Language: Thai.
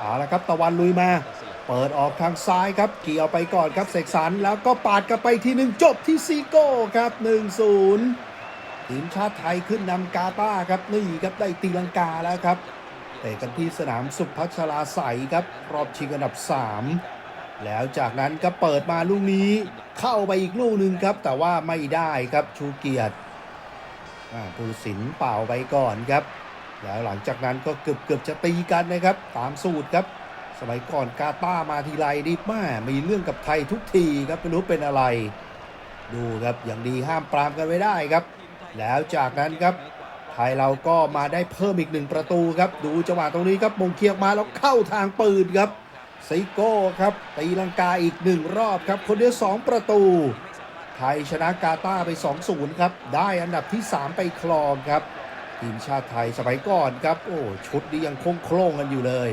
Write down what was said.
เอาละครับตะวันลุยมา เปิดออกทางซ้ายครับเกี่ยวไปก่อนครับเสกสรรแล้วก็ปาดกลับไปทีหนึ่งจบที่ซีโก้ครับ1-0 ทีมชาติไทยขึ้นนำกาตาครับนี่ครับได้ตีลังกาแล้วครับเตะกันที่สนามสุพัชราใสครับ รอบชิงอันดับ 3 แล้วจากนั้นก็เปิดมาลูกนี้เข้าไปอีกลูกหนึ่งครับ แต่ว่าไม่ได้ครับชูเกียรติผู้สินเป่าไปก่อนครับ แล้วหลังจากนั้นก็เกือบเกือบจะตีกันนะครับ ตามสูตรครับ สมัยก่อนกาตาร์มาทีไรนี่แม่มีเรื่องกับไทยทุกทีครับไม่รู้เป็นอะไร ดูครับอย่างดีห้ามปรามกันไว้ได้ครับ แล้วจากนั้นครับไทยเราก็มาได้เพิ่มอีกหนึ่งประตูครับ ดูจังหวะตรงนี้ครับมงเคียกมาแล้วเข้าทางปืนครับซิโก้ครับตีลังกาอีกหนึ่งรอบครับ คนเดียวสองประตู ไทยชนะกาตาร์ไป 2-0 ครับ ได้อันดับที่ 3 ไปครองครับ ทีมชาติไทยสมัยก่อนครับ โอ้ชุดนี้ยังคงโครงกันอยู่เลย